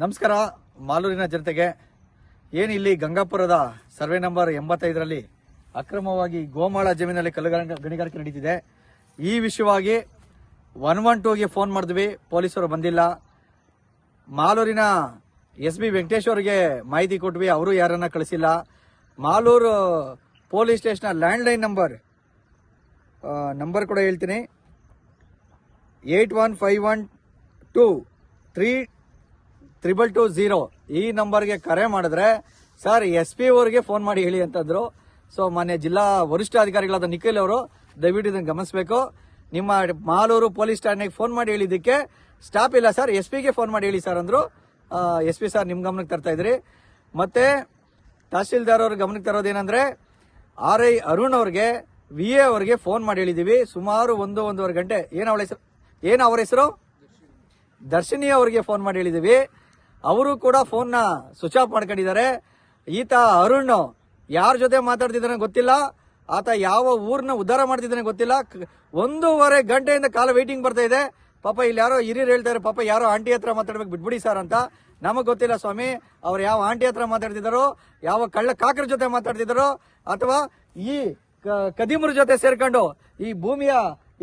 ನಮಸ್ಕಾರ, ಮಾಲೂರಿನ ಜನತೆಗೆ. ಏನು ಇಲ್ಲಿ ಗಂಗಾಪುರದ ಸರ್ವೆ ನಂಬರ್ ಎಂಬತ್ತೈದರಲ್ಲಿ ಅಕ್ರಮವಾಗಿ ಗೋಮಾಳ ಜಮೀನಲ್ಲಿ ಕಲ್ಲು ಗಣಿಗಾರಿಕೆ ನಡೀತಿದೆ. ಈ ವಿಷಯವಾಗಿ ಒನ್ ಒನ್ ಟೂಗೆ ಫೋನ್ ಮಾಡಿದ್ವಿ, ಪೊಲೀಸರು ಬಂದಿಲ್ಲ. ಮಾಲೂರಿನ ಎಸ್ ಬಿ ವೆಂಕಟೇಶ್ ಅವರಿಗೆ ಮಾಹಿತಿ ಕೊಟ್ವಿ, ಅವರು ಯಾರನ್ನ ಕಳಿಸಿಲ್ಲ. Malur police station landline number number ಕೂಡ ಹೇಳ್ತೀನಿ. Eight one five one two three triple two zero ಈ ನಂಬರ್ಗೆ ಕರೆ ಮಾಡಿದ್ರೆ, ಸರ್ ಎಸ್ ಪಿ ಅವರಿಗೆ ಫೋನ್ ಮಾಡಿ ಹೇಳಿ ಅಂತಂದ್ರು ಸೊ ಮಾನ್ಯ ಜಿಲ್ಲಾ ವರಿಷ್ಠ ಅಧಿಕಾರಿಗಳಾದ ನಿಖಿಲ್ ಅವರು ದಯವಿಟ್ಟು ಇದನ್ನು ಗಮನಿಸಬೇಕು. ನಿಮ್ಮ ಮಾಲೂರು ಪೊಲೀಸ್ ಠಾಣೆಗೆ ಫೋನ್ ಮಾಡಿ ಹೇಳಿದ್ದಕ್ಕೆ, ಸ್ಟಾಪ್ ಇಲ್ಲ ಸರ್ ಎಸ್ ಪಿಗೆ ಫೋನ್ ಮಾಡಿ ಹೇಳಿ ಸರ್ ಅಂದ್ರು. ಎಸ್ ಪಿ ಸರ್ ನಿಮ್ಮ ಗಮನಕ್ಕೆ ತರ್ತಾ ಇದ್ರಿ. ಮತ್ತೆ ತಹಸೀಲ್ದಾರ್ ಅವ್ರ ಗಮನಕ್ಕೆ ತರೋದೇನಂದ್ರೆ ಆರ್ ಐ ಅರುಣ್ ಅವ್ರಿಗೆ, ವಿ ಎ ಅವ್ರಿಗೆ ಫೋನ್ ಮಾಡಿ ಹೇಳಿದೀವಿ. ಸುಮಾರು ಒಂದು, ಒಂದೂವರೆ ಗಂಟೆ. ಏನು ಅವಳ ಹೆಸರು? ಏನು ಅವರ ಹೆಸರು? ದರ್ಶಿನಿ ಅವರಿಗೆ ಫೋನ್ ಮಾಡಿ ಹೇಳಿದೀವಿ. ಅವರು ಕೂಡ ಫೋನ್ನ ಸ್ವಿಚ್ ಆಫ್ ಮಾಡ್ಕೊಂಡಿದ್ದಾರೆ. ಈತ ಅರುಣ್ ಯಾರ ಜೊತೆ ಮಾತಾಡ್ತಿದ್ದಾನೆ ಗೊತ್ತಿಲ್ಲ. ಆತ ಯಾವ ಊರ್ನ ಉದ್ಧಾರ ಮಾಡ್ತಿದ್ದಾನೆ ಗೊತ್ತಿಲ್ಲ. ಒಂದೂವರೆ ಗಂಟೆಯಿಂದ ಕಾಲ ವೇಟಿಂಗ್ ಬರ್ತಾ ಇದೆ. ಪಾಪ ಇಲ್ಲಿ ಯಾರೋ ಹಿರಿಯರು ಹೇಳ್ತಾರೆ ಪಾಪ ಯಾರೋ ಆಂಟಿ ಹತ್ರ ಮಾತಾಡ್ಬೇಕು, ಬಿಟ್ಬಿಡಿ ಸರ್ ಅಂತ. ನಮಗ್ ಗೊತ್ತಿಲ್ಲ ಸ್ವಾಮಿ, ಅವ್ರು ಯಾವ ಆಂಟಿ ಹತ್ರ ಮಾತಾಡ್ತಿದ್ದಾರೋ, ಯಾವ ಕಳ್ಳ ಕಾಕರ ಜೊತೆ ಮಾತಾಡ್ತಿದ್ದಾರೋ, ಅಥವಾ ಈ ಕದಿಮರ ಜೊತೆ ಸೇರ್ಕೊಂಡು ಈ ಭೂಮಿಯ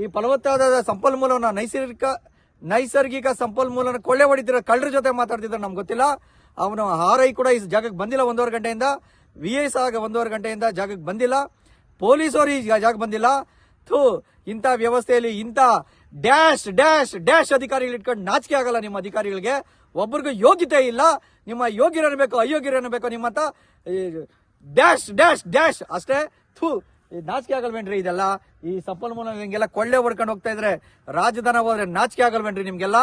ಈ ಫಲವತ್ತಾದ ಸಂಪನ್ಮೂಲವನ್ನ ನೈಸರ್ಗಿಕ ನೈಸರ್ಗಿಕ ಸಂಪನ್ಮೂಲನ ಕೊಳ್ಳೆ ಹೊಡಿತಿರೋ ಕಳ್ಳರ ಜೊತೆ ಮಾತಾಡ್ತಿದ್ದಾರೆ ನಮ್ಗೆ ಗೊತ್ತಿಲ್ಲ. ಅವನು ಆರ್ ಐ ಕೂಡ ಈ ಜಾಗಕ್ಕೆ ಬಂದಿಲ್ಲ ಒಂದೂವರೆ ಗಂಟೆಯಿಂದ. ವಿ ಐ ಸಹ ಒಂದೂವರೆ ಗಂಟೆಯಿಂದ ಜಾಗಕ್ಕೆ ಬಂದಿಲ್ಲ. ಪೊಲೀಸರು ಈ ಜಾಗಕ್ಕೆ ಬಂದಿಲ್ಲ. ಥೂ, ಇಂಥ ವ್ಯವಸ್ಥೆಯಲ್ಲಿ ಇಂಥ ಡ್ಯಾಶ್ ಡ್ಯಾಶ್ ಡ್ಯಾಶ್ ಅಧಿಕಾರಿಗಳು ಇಟ್ಕೊಂಡು ನಾಚಿಕೆ ಆಗಲ್ಲ ನಿಮ್ಮ ಅಧಿಕಾರಿಗಳಿಗೆ. ಒಬ್ರಿಗೂ ಯೋಗ್ಯತೆ ಇಲ್ಲ. ನಿಮ್ಮ ಯೋಗ್ಯರು ಬೇಕು ಅಯೋಗ್ಯರು ಅನ್ಬೇಕು ನಿಮ್ಮಂತ ಡ್ಯಾಶ್ ಡ್ಯಾಶ್ ಡ್ಯಾಶ್ ಅಷ್ಟೇ. ಥೂ ಈ ನಾಚಿಕೆ ಆಗಲ್ವೇನ್ರಿ ಇದೆಲ್ಲ? ಈ ಸಂಪನ್ಮೂಲ ನಿಮ್ಗೆಲ್ಲ ಕೊಳ್ಳೆ ಹೊಡ್ಕೊಂಡು ಹೋಗ್ತಾ ಇದ್ರೆ ರಾಜಧಾನ ಹೋದ್ರೆ ನಾಚಿಕೆ ಆಗಲ್ವೇನ್ರಿ ನಿಮ್ಗೆಲ್ಲ?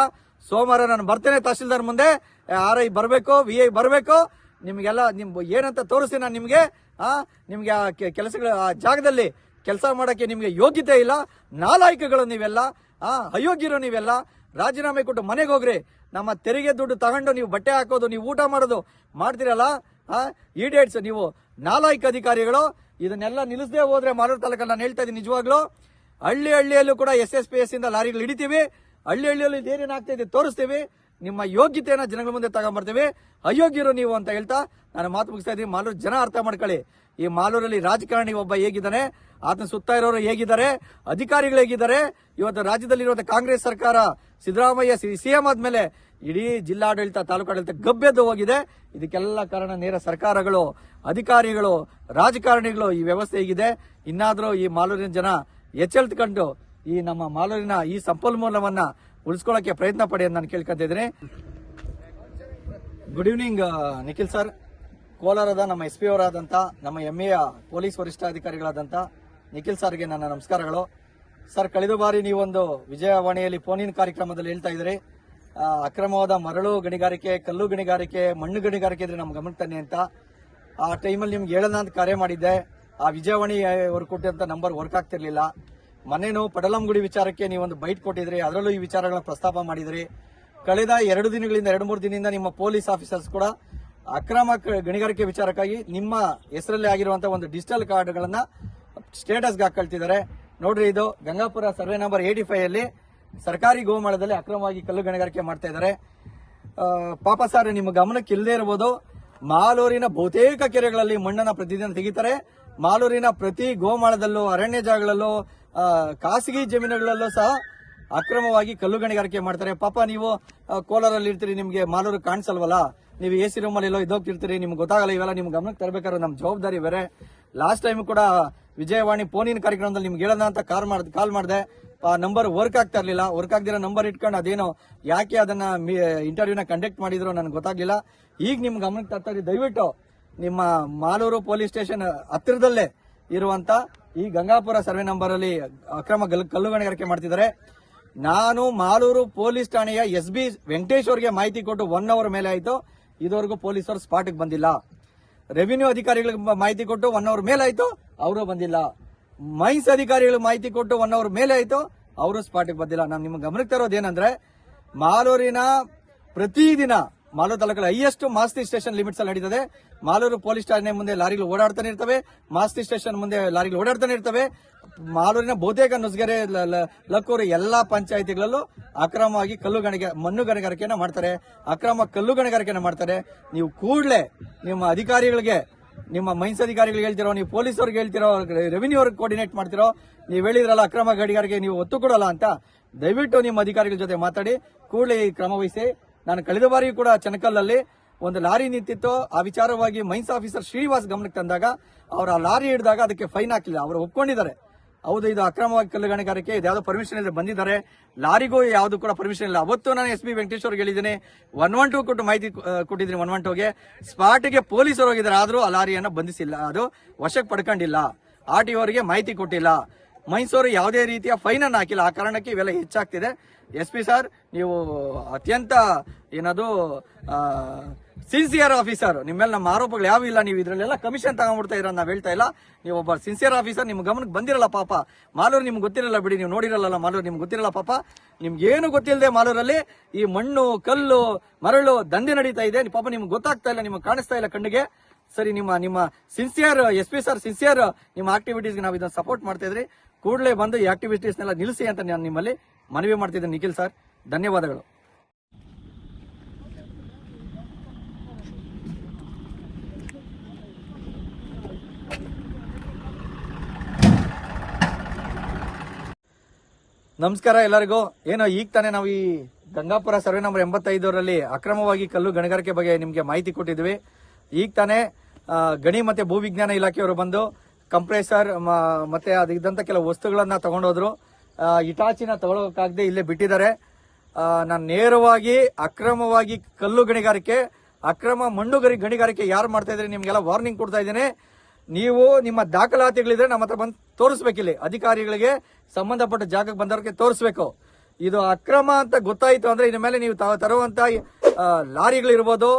ಸೋಮವಾರ ನಾನು ಬರ್ತೇನೆ ತಹಸೀಲ್ದಾರ್ ಮುಂದೆ. ಆರ್ ಐ ಬರಬೇಕು, ವಿ ಐ ಬರಬೇಕು. ನಿಮ್ಗೆಲ್ಲ ನಿಮ್ ಏನಂತ ತೋರಿಸ್ತೀನಿ ನಾನು ನಿಮ್ಗೆ. ಆ ನಿಮ್ಗೆ ಆ ಕೆಲಸಗಳ, ಆ ಜಾಗದಲ್ಲಿ ಕೆಲಸ ಮಾಡೋಕ್ಕೆ ನಿಮ್ಗೆ ಯೋಗ್ಯತೆ ಇಲ್ಲ. ನಾಲಾಯಕಗಳು ನೀವೆಲ್ಲ, ಆ, ಅಯೋಗ್ಯರು ನೀವೆಲ್ಲ, ರಾಜೀನಾಮೆ ಕೊಟ್ಟು ಮನೆಗೆ ಹೋಗ್ರಿ. ನಮ್ಮ ತೆರಿಗೆ ದುಡ್ಡು ತಗೊಂಡು ನೀವು ಬಟ್ಟೆ ಹಾಕೋದು, ನೀವು ಊಟ ಮಾಡೋದು ಮಾಡ್ತೀರಲ್ಲ? ಆ ಈಡೇಟ್ಸ್ ನೀವು ನಾಲಾಯಕ ಅಧಿಕಾರಿಗಳು. ಇದನ್ನೆಲ್ಲ ನಿಲ್ಲಿಸದೆ ಹೋದ್ರೆ ಮಾಲೂರು ತಾಲೂಕಲ್ಲಿ ನಾನು ಹೇಳ್ತಾ ಇದ್ದೀನಿ ನಿಜವಾಗ್ಲೂ, ಹಳ್ಳಿ ಹಳ್ಳಿಯಲ್ಲೂ ಕೂಡ ಎಸ್ ಎಸ್ ಪಿ ಎಸ್ ಇಂದ ಲಾರಿಗಳು ಹಿಡಿತೀವಿ, ಹಳ್ಳಿ ಹಳ್ಳಿಯಲ್ಲಿ ಇದೇನೇನು ಆಗ್ತಾ ಇದೆ ತೋರಿಸ್ತೀವಿ, ನಿಮ್ಮ ಯೋಗ್ಯತೆಯನ್ನ ಜನಗಳ ಮುಂದೆ ತಗೊಂಡ್ಬರ್ತೀವಿ ಅಯೋಗ್ಯರು ನೀವು ಅಂತ ಹೇಳ್ತಾ ನಾನು ಮಾತು ಮುಗಿಸ್ತಾ ಇದ್ದೀನಿ. ಮಾಲೂರು ಜನ ಅರ್ಥ ಮಾಡ್ಕೊಳ್ಳಿ. ಈ ಮಾಲೂರಲ್ಲಿ ರಾಜಕಾರಣಿ ಒಬ್ಬ ಹೇಗಿದ್ದಾನೆ, ಆತನ ಸುತ್ತ ಇರೋರು ಹೇಗಿದ್ದಾರೆ, ಅಧಿಕಾರಿಗಳು ಹೇಗಿದ್ದಾರೆ, ಇವತ್ತು ರಾಜ್ಯದಲ್ಲಿರುವಂತಹ ಕಾಂಗ್ರೆಸ್ ಸರ್ಕಾರ ಸಿದ್ದರಾಮಯ್ಯ ಸಿಎಂ ಆದ್ಮೇಲೆ ಇಡೀ ಜಿಲ್ಲಾಡಳಿತ ತಾಲೂಕಾಡಳಿತ ಗಬ್ಬೆದ್ದು ಹೋಗಿದೆ. ಇದಕ್ಕೆಲ್ಲ ಕಾರಣ ನೇರ ಸರ್ಕಾರಗಳು, ಅಧಿಕಾರಿಗಳು, ರಾಜಕಾರಣಿಗಳು ಈ ವ್ಯವಸ್ಥೆ ಹೇಗಿದೆ. ಇನ್ನಾದರೂ ಈ ಮಾಲೂರಿನ ಜನ ಎಚ್ಚೆಳ್ತುಕೊಂಡು ಈ ನಮ್ಮ ಮಾಲೂರಿನ ಈ ಸಂಪನ್ಮೂಲವನ್ನ ಉಳಿಸ್ಕೊಳ್ಳೋಕೆ ಪ್ರಯತ್ನ ಪಡಿ ಅಂತ ನಾನು ಕೇಳ್ಕೊತಿದ್ದೀನಿ ಗುಡ್ ಈವ್ನಿಂಗ್ ನಿಖಿಲ್ ಸರ್. ಕೋಲಾರದ ನಮ್ಮ ಎಸ್ ಪಿ ಅವರಾದಂಥ ನಮ್ಮ ಎಮ್ಮೆಯ ಪೊಲೀಸ್ ವರಿಷ್ಠಾಧಿಕಾರಿಗಳಾದಂಥ ನಿಖಿಲ್ ಸರ್ಗೆ ನನ್ನ ನಮಸ್ಕಾರಗಳು. ಸರ್, ಕಳೆದ ಬಾರಿ ನೀವೊಂದು ವಿಜಯವಾಣಿಯಲ್ಲಿ ಫೋನಿನ ಕಾರ್ಯಕ್ರಮದಲ್ಲಿ ಹೇಳ್ತಾ ಇದ್ರಿ. ಅಕ್ರಮವಾದ ಮರಳು ಗಣಿಗಾರಿಕೆ, ಕಲ್ಲು ಗಣಿಗಾರಿಕೆ, ಮಣ್ಣು ಗಣಿಗಾರಿಕೆ ಇದ್ರೆ ನಮ್ಮ ಗಮನಕ್ಕೆ ತನ್ನಿ ಅಂತ ಆ ಟೈಮಲ್ಲಿ ನಿಮ್ಗೆ ಹೇಳೋಣ ಅಂತ ಕರೆ ಮಾಡಿದ್ದೆ. ಆ ವಿಜಯವಾಣಿ ಅವರು ಕೊಟ್ಟಂತ ನಂಬರ್ ವರ್ಕ್ ಆಗ್ತಿರ್ಲಿಲ್ಲ. ಮನೇನು ಪಡಲಂಗುಡಿ ವಿಚಾರಕ್ಕೆ ನೀವೊಂದು ಬೈಟ್ ಕೊಟ್ಟಿದ್ರಿ, ಅದರಲ್ಲೂ ಈ ವಿಚಾರಗಳನ್ನ ಪ್ರಸ್ತಾಪ ಮಾಡಿದ್ರಿ. ಕಳೆದ ಎರಡು ದಿನಗಳಿಂದ, ಎರಡು ಮೂರು ದಿನದಿಂದ ನಿಮ್ಮ ಪೊಲೀಸ್ ಆಫೀಸರ್ಸ್ ಕೂಡ ಅಕ್ರಮ ಗಣಿಗಾರಿಕೆ ವಿಚಾರಕ್ಕಾಗಿ ನಿಮ್ಮ ಹೆಸರಲ್ಲಿ ಆಗಿರುವಂತಹ ಒಂದು ಡಿಜಿಟಲ್ ಕಾರ್ಡ್ಗಳನ್ನ ಸ್ಟೇಟಸ್ಗೆ ಹಾಕೊಳ್ತಿದ್ದಾರೆ. ನೋಡ್ರಿ ಇದು Gangapura survey number eighty five ಅಲ್ಲಿ ಸರ್ಕಾರಿ ಗೋಮಾಳದಲ್ಲಿ ಅಕ್ರಮವಾಗಿ ಕಲ್ಲು ಗಣಿಗಾರಿಕೆ ಮಾಡ್ತಾ ಇದ್ದಾರೆ. ಪಾಪ ಸರ್, ನಿಮ್ಮ ಗಮನಕ್ಕೆ ಇಲ್ಲದೆ ಇರಬಹುದು ಮಾಲೂರಿನ ಬಹುತೇಕ ಕೆರೆಗಳಲ್ಲಿ ಮಣ್ಣನ್ನ ಪ್ರತಿದಿನ ತೆಗಿತಾರೆ. ಮಾಲೂರಿನ ಪ್ರತಿ ಗೋಮಾಳದಲ್ಲೂ, ಅರಣ್ಯ ಜಾಗಗಳಲ್ಲೂ ಖಾಸಗಿ ಜಮೀನುಗಳಲ್ಲೂ ಸಹ ಅಕ್ರಮವಾಗಿ ಕಲ್ಲು ಗಣಿಗಾರಿಕೆ ಮಾಡ್ತಾರೆ. ಪಾಪ ನೀವು ಕೋಲಾರಲ್ಲಿ ಇರ್ತೀರಿ, ನಿಮ್ಗೆ ಮಾಲೂರು ಕಾಣಿಸಲ್ವಲ್ಲ? ನೀವು ಎ ಸಿ ರೂಮಲ್ಲಿ ಎಲ್ಲೋ ಇದ್ದೋಗ್ತಿರ್ತೀರಿ, ನಿಮ್ಗೆ ಗೊತ್ತಾಗಲ್ಲ ಇವೆಲ್ಲ ನಿಮ್ಗೆ ಗಮನಕ್ಕೆ ತರಬೇಕಾದ್ರೆ ನಮ್ಮ ಜವಾಬ್ದಾರಿ ಬೇರೆ. ಲಾಸ್ಟ್ ಟೈಮ್ ಕೂಡ ವಿಜಯವಾಣಿ ಫೋನಿನ ಕಾರ್ಯಕ್ರಮದಲ್ಲಿ ನಿಮ್ಗೆ ಹೇಳೋಣ ಅಂತ ಕಾಲ್ ಮಾಡ್ದೆ ಕಾಲ್ ಮಾಡಿದೆ. ನಂಬರ್ ವರ್ಕ್ ಆಗ್ತಾ ಇರಲಿಲ್ಲ. ವರ್ಕ್ ಆಗದಿರೋ ನಂಬರ್ ಇಟ್ಕೊಂಡು ಅದೇನೋ ಯಾಕೆ ಅದನ್ನ ಇಂಟರ್ವ್ಯೂನ ಕಂಡಕ್ಟ್ ಮಾಡಿದ್ರು ನನಗೆ ಗೊತ್ತಾಗ್ಲಿಲ್ಲ. ಈಗ ನಿಮ್ ಗಮನಕ್ಕೆ ತರ್ತಾ ಇದ್ದೀನಿ ದಯವಿಟ್ಟು ನಿಮ್ಮ ಮಾಲೂರು ಪೊಲೀಸ್ ಸ್ಟೇಷನ್ ಹತ್ತಿರದಲ್ಲೇ ಇರುವಂತ ಈ ಗಂಗಾಪುರ ಸರ್ವೆ ನಂಬರ್ ಅಲ್ಲಿ ಅಕ್ರಮ ಕಲ್ಲು ಗಣಿಗಾರಿಕೆ ಮಾಡ್ತಿದ್ದಾರೆ. ನಾನು ಮಾಲೂರು ಪೊಲೀಸ್ ಠಾಣೆಯ ಎಸ್ ಬಿ ವೆಂಕಟೇಶ್ ಅವರಿಗೆ ಮಾಹಿತಿ ಕೊಟ್ಟು ಒನ್ ಅವರ್ ಮೇಲೆ ಆಯ್ತು. ಇದುವರೆಗೂ ಪೊಲೀಸರು ಸ್ಪಾಟ್ಗೆ ಬಂದಿಲ್ಲ. ರೆವಿನ್ಯೂ ಅಧಿಕಾರಿಗಳಿಗೆ ಮಾಹಿತಿ ಕೊಟ್ಟು ಒನ್ ಅವರ್ ಮೇಲೆ ಆಯ್ತು. ಅವರು ಬಂದಿಲ್ಲ. ಮೈನ್ಸ್ ಅಧಿಕಾರಿಗಳು ಮಾಹಿತಿ ಕೊಟ್ಟು ಒನ್ ಅವರ್ ಮೇಲೆ ಆಯ್ತು. ಅವರು ಸ್ಪಾಟ್ಗೆ ಬಂದಿಲ್ಲ. ನಾನು ನಿಮ್ಗೆ ಗಮನಕ್ಕೆ ತರೋದು ಏನಂದ್ರೆ, ಮಾಲೂರಿನ ಪ್ರತಿದಿನ ಮಾಲೂರು ತಾಲೂಕಲ್ಲಿ ಹೈಯೆಸ್ಟ್ ಮಾಸ್ತಿ ಸ್ಟೇಷನ್ ಲಿಮಿಟ್ಸ್ ಅಲ್ಲಿ ನಡೀತದೆ. ಮಾಲೂರು ಪೊಲೀಸ್ ಠಾಣೆ ಮುಂದೆ ಲಾರಿಗಳು ಓಡಾಡ್ತಾನೆ ಇರ್ತವೆ. ಮಾಸ್ತಿ ಸ್ಟೇಷನ್ ಮುಂದೆ ಲಾರಿಗಳು ಓಡಾಡ್ತಾನೆ ಇರ್ತವೆ. ಮಾಲೂರಿನ ಬಹುತೇಕ ನುಸ್ಗೆರೆ ಲಕ್ಕೂರು ಎಲ್ಲಾ ಪಂಚಾಯಿತಿಗಳಲ್ಲೂ ಅಕ್ರಮವಾಗಿ ಕಲ್ಲು ಗಣಿಗೆ, ಮಣ್ಣು ಗಣಿಗಾರಿಕೆಯನ್ನ ಮಾಡ್ತಾರೆ. ಅಕ್ರಮ ಕಲ್ಲು ಗಣಿಗಾರಿಕೆಯನ್ನ ಮಾಡ್ತಾರೆ. ನೀವು ಕೂಡಲೇ ನಿಮ್ಮ ಅಧಿಕಾರಿಗಳಿಗೆ ನಿಮ್ಮ ಮೈನ್ಸ್ ಅಧಿಕಾರಿಗಳಿಗೆ ಹೇಳ್ತಿರೋ, ನೀವು ಪೊಲೀಸರಿಗೆ ಹೇಳ್ತಿರೋ ರೆವಿನ್ಯೂ ಅವ್ರಿಗೆ ಕೋರ್ಡಿನೇಟ್ ಮಾಡ್ತಿರೋ, ನೀವು ಹೇಳಿದ್ರಲ್ಲ ಅಕ್ರಮ ಗಡಿಗಾರಿಗೆ ನೀವು ಒತ್ತು ಕೊಡಲ್ಲ ಅಂತ, ದಯವಿಟ್ಟು ನಿಮ್ಮ ಅಧಿಕಾರಿಗಳ ಜೊತೆ ಮಾತಾಡಿ, ಕೂಡಲೇ ಕ್ರಮ ವಹಿಸಿ. ನಾನು ಕಳೆದ ಬಾರಿ ಕೂಡ ಚನಕಲ್ನಲ್ಲಿ ಒಂದು ಲಾರಿ ನಿಂತಿತ್ತು. ಆ ವಿಚಾರವಾಗಿ ಮೈನ್ಸ್ ಆಫೀಸರ್ ಶ್ರೀನಿವಾಸ್ ಗಮನಕ್ಕೆ ತಂದಾಗ, ಅವರು ಆ ಲಾರಿ ಹಿಡಿದಾಗ ಅದಕ್ಕೆ ಫೈನ್ ಹಾಕಲಿಲ್ಲ ಅವರು ಒಪ್ಕೊಂಡಿದ್ದಾರೆ. ಹೌದು, ಇದು ಅಕ್ರಮವಾಗಿ ಕಲ್ಲು ಗಣಿಗಾರಿಕೆ ಇದ್ಯಾವುದೋ ಪರ್ಮಿಷನ್ ಇಲ್ಲದೆ ಬಂದಿದ್ದಾರೆ. ಲಾರಿಗೂ ಯಾವುದು ಕೂಡ ಪರ್ಮಿಷನ್ ಇಲ್ಲ. ಅವತ್ತು ನಾನು ಎಸ್ ಬಿ ವೆಂಕಟೇಶ್ ಅವ್ರಿಗೆ ಹೇಳಿದ್ದೀನಿ, ಒನ್ ಒನ್ ಟೂ ಕೊಟ್ಟು ಮಾಹಿತಿ ಕೊಟ್ಟಿದ್ದೀನಿ ಒನ್ ಒನ್ ಟೂಗೆ ಸ್ಪಾಟ್ಗೆ ಪೊಲೀಸರು ಹೋಗಿದ್ದಾರೆ, ಆದರೂ ಆ ಲಾರಿಯನ್ನು ಬಂಧಿಸಿಲ್ಲ. ಅದು ವಶಕ್ಕೆ ಪಡ್ಕೊಂಡಿಲ್ಲ. ಆರ್ ಟಿ ಮಾಹಿತಿ ಕೊಟ್ಟಿಲ್ಲ. ಮೈಸೂರು ಯಾವುದೇ ರೀತಿಯ ಫೈನ್ ಅನ್ನು ಹಾಕಿಲ್ಲ. ಆ ಕಾರಣಕ್ಕೆ ಇವೆಲ್ಲ ಹೆಚ್ಚಾಗ್ತಿದೆ. ಎಸ್ ಪಿ ಸರ್, ನೀವು ಅತ್ಯಂತ ಏನದು ಸಿನ್ಸಿಯರ್ ಆಫೀಸರ್ ನಿಮ್ಮ ಮೇಲೆ ನಮ್ಮ ಆರೋಪಗಳು ಯಾವ ಇಲ್ಲ. ನೀವು ಇದರಲ್ಲೆಲ್ಲ ಕಮಿಷನ್ ತಗೊಂಡ್ಬಿಡ್ತಾ ಇರೋ ನಾವು ಹೇಳ್ತಾ ಇಲ್ಲ. ನೀವು ಒಬ್ಬ ಸಿನ್ಸಿಯರ್ ಆಫೀಸರ್ ನಿಮ್ಮ ಗಮನಕ್ಕೆ ಬಂದಿರಲ್ಲ ಪಾಪ. ಮಾಲೂರು ನಿಮ್ಗೆ ಗೊತ್ತಿರಲ್ಲ ಬಿಡಿ, ನೀವು ನೋಡಿರಲ್ಲ ಮಾಲೂರು ನಿಮ್ಗೆ ಗೊತ್ತಿರಲ್ಲ ಪಾಪ. ನಿಮ್ಗೆ ಏನು ಗೊತ್ತಿಲ್ಲದೆ ಮಾಲೂರಲ್ಲಿ ಈ ಮಣ್ಣು, ಕಲ್ಲು, ಮರಳು ದಂಧೆ ನಡೀತಾ ಇದೆ. ಪಾಪ ನಿಮ್ಗೆ ಗೊತ್ತಾಗ್ತಾ ಇಲ್ಲ, ನಿಮ್ಗೆ ಕಾಣಿಸ್ತಾ ಇಲ್ಲ ಕಣ್ಣಿಗೆ. ಸರಿ, ನಿಮ್ಮ ನಿಮ್ಮ sincere S P sir sincere ನಿಮ್ಮ ಆಕ್ಟಿವಿಟೀಸ್ಗೆ ನಾವು ಇದನ್ನ ಸಪೋರ್ಟ್ ಮಾಡ್ತಾ ಇದ್ರಿ. ಕೂಡಲೇ ಬಂದು ಈ ಆಕ್ಟಿವಿಟೀಸ್ನೆಲ್ಲ ನಿಲ್ಲಿಸಿ ಅಂತ ನಾನು ನಿಮ್ಮಲ್ಲಿ ಮನವಿ ಮಾಡ್ತಿದ್ದೆ ನಿಖಿಲ್ ಸರ್, ಧನ್ಯವಾದಗಳು. ನಮಸ್ಕಾರ ಎಲ್ಲರಿಗೂ. ಏನೋ ಈಗ ತಾನೇ ನಾವು ಈ ಗಂಗಾಪುರ ಸರ್ವೆ ನಂಬರ್ ಎಂಬತ್ತೈದರಲ್ಲಿ ಅಕ್ರಮವಾಗಿ ಕಲ್ಲು ಗಣಿಗಾರಿಕೆ ಬಗ್ಗೆ ನಿಮಗೆ ಮಾಹಿತಿ ಕೊಟ್ಟಿದ್ವಿ. ಈಗ ತಾನೇ ಗಣಿ ಮತ್ತೆ ಭೂವಿಜ್ಞಾನ ಇಲಾಖೆಯವರು ಬಂದು ಕಂಪ್ರೆಸರ್ ಮತ್ತೆ ಅದಿದ್ದಂತ ಕೆಲವು ವಸ್ತುಗಳನ್ನ ತಗೊಂಡೋದ್ರು. ಇಟಾಚಿನ ತಗೊಳಕ್ಕಾಗದೆ ಇಲ್ಲೇ ಬಿಟ್ಟಿದ್ದಾರೆ. ನಾನು ನೇರವಾಗಿ, ಅಕ್ರಮವಾಗಿ ಕಲ್ಲು ಗಣಿಗಾರಿಕೆ, ಅಕ್ರಮ ಮಣ್ಣು ಗರಿ, ಗಣಿಗಾರಿಕೆ ಯಾರು ಮಾಡ್ತಾ ಇದ್ರೆ ನಿಮ್ಗೆಲ್ಲ ವಾರ್ನಿಂಗ್ ಕೊಡ್ತಾ ಇದ್ದೇನೆ. ನೀವು ನಿಮ್ಮ ದಾಖಲಾತಿಗಳಿದ್ರೆ ನಮ್ಮ ಹತ್ರ ಬಂದು ತೋರಿಸ್ಬೇಕಿಲ್ಲಿ. ಅಧಿಕಾರಿಗಳಿಗೆ ಸಂಬಂಧಪಟ್ಟ ಜಾಗಕ್ಕೆ ಬಂದವ್ರಿಗೆ ತೋರಿಸ್ಬೇಕು. ಇದು ಅಕ್ರಮ ಅಂತ ಗೊತ್ತಾಯ್ತು ಅಂದ್ರೆ ಇನ್ನ ಮೇಲೆ ನೀವು ತರುವಂತ ಲಾರಿಗಳಿರ್ಬೋದು,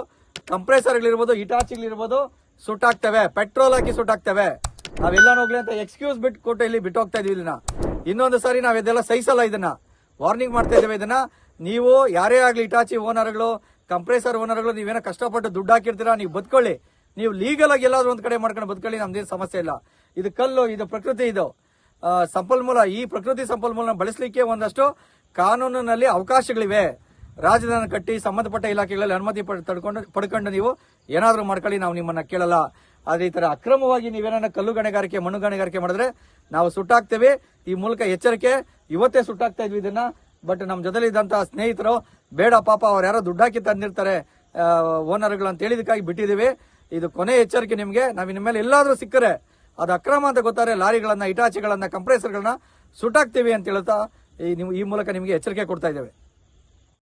ಕಂಪ್ರೆಸರ್ಗಳಿರ್ಬೋದು, ಇಟಾಚಿಗಳಿರ್ಬೋದು, ಸುಟ್ಟಾಗ್ತವೆ. ಪೆಟ್ರೋಲ್ ಹಾಕಿ ಸುಟ್ಟಾಗ್ತವೆ. ನಾವೆಲ್ಲ ಹೋಗ್ಲಿ ಅಂತ ಎಕ್ಸ್ಕ್ಯೂಸ್ ಬಿಟ್ಟು ಕೊಟ್ಟು ಇಲ್ಲಿ ಬಿಟ್ಟು ಹೋಗ್ತಾ ಇದೀವಿ ಇನ್ನೊಂದು ಸಾರಿ ನಾವ್ ಇದೆಲ್ಲ ಸಹಿಸಲ್ಲ ಇದನ್ನ. ವಾರ್ನಿಂಗ್ ಮಾಡ್ತಾ ಇದ್ದೇವೆ ಇದನ್ನ. ನೀವು ಯಾರೇ ಆಗ್ಲಿ ಇಟಾಚಿ ಓನರ್ಗಳು ಕಂಪ್ರೆಸರ್ ಓನರ್ಗಳು ನೀವೇನೋ ಕಷ್ಟಪಟ್ಟು ದುಡ್ಡು ಹಾಕಿರ್ತೀರಾ, ನೀವು ಬದ್ಕೊಳ್ಳಿ. ನೀವು ಲೀಗಲ್ ಆಗಿ ಎಲ್ಲಾದ್ರೂ ಒಂದ್ ಕಡೆ ಮಾಡ್ಕೊಂಡು ಬದ್ಕೊಳ್ಳಿ, ನಮ್ದೇನು ಸಮಸ್ಯೆ ಇಲ್ಲ. ಇದು ಕಲ್ಲು, ಇದು ಪ್ರಕೃತಿ, ಇದು ಸಂಪನ್ಮೂಲ. ಈ ಪ್ರಕೃತಿ ಸಂಪನ್ಮೂಲ ಬಳಸಲಿಕ್ಕೆ ಒಂದಷ್ಟು ಕಾನೂನಿನಲ್ಲಿ ಅವಕಾಶಗಳಿವೆ. ರಾಜಧಾನಿ ಕಟ್ಟಿ, ಸಂಬಂಧಪಟ್ಟ ಇಲಾಖೆಗಳಲ್ಲಿ ಅನುಮತಿ ಪಡ್- ತಡ್ಕೊಂಡು ಪಡ್ಕೊಂಡು ನೀವು ಏನಾದರೂ ಮಾಡ್ಕೊಳ್ಳಿ, ನಾವು ನಿಮ್ಮನ್ನ ಕೇಳಲ್ಲ. ಆದ್ರೆ ಈ ಥರ ಅಕ್ರಮವಾಗಿ ನೀವೇನ ಕಲ್ಲು ಗಣಿಗಾರಿಕೆ, ಮಣ್ಣು ಗಣಿಗಾರಿಕೆ ಮಾಡಿದ್ರೆ ನಾವು ಸುಟ್ಟಾಕ್ತೇವೆ ಈ ಮೂಲಕ ಎಚ್ಚರಿಕೆ, ಇವತ್ತೇ ಸುಟ್ಟಾಕ್ತಾ ಇದ್ವಿ ಇದನ್ನ. ಬಟ್ ನಮ್ಮ ಜೊತೆಲಿದ್ದಂತಹ ಸ್ನೇಹಿತರು, ಬೇಡ ಪಾಪ ಅವ್ರು ಯಾರೋ ದುಡ್ಡಾಕಿ ತಂದಿರ್ತಾರೆ ಓನರ್ಗಳು ಅಂತ ಹೇಳಿದಕ್ಕಾಗಿ ಬಿಟ್ಟಿದೀವಿ ಇದು ಕೊನೆ ಎಚ್ಚರಿಕೆ ನಿಮಗೆ. ನಾವು ಇನ್ಮೇಲೆ ಮೇಲೆ ಎಲ್ಲಾದರೂ ಸಿಕ್ಕರೆ ಅದು ಅಕ್ರಮ ಅಂತ ಗೊತ್ತಾರೆ ಲಾರಿಗಳನ್ನ ಇಟಾಚಿಗಳನ್ನ ಕಂಪ್ರೆಸರ್ಗಳನ್ನ ಸುಟ್ಟಾಕ್ತೀವಿ ಅಂತ ಹೇಳ್ತಾ ಈ ಈ ಮೂಲಕ ನಿಮಗೆ ಎಚ್ಚರಿಕೆ ಕೊಡ್ತಾ ಇದ್ದೇವೆ.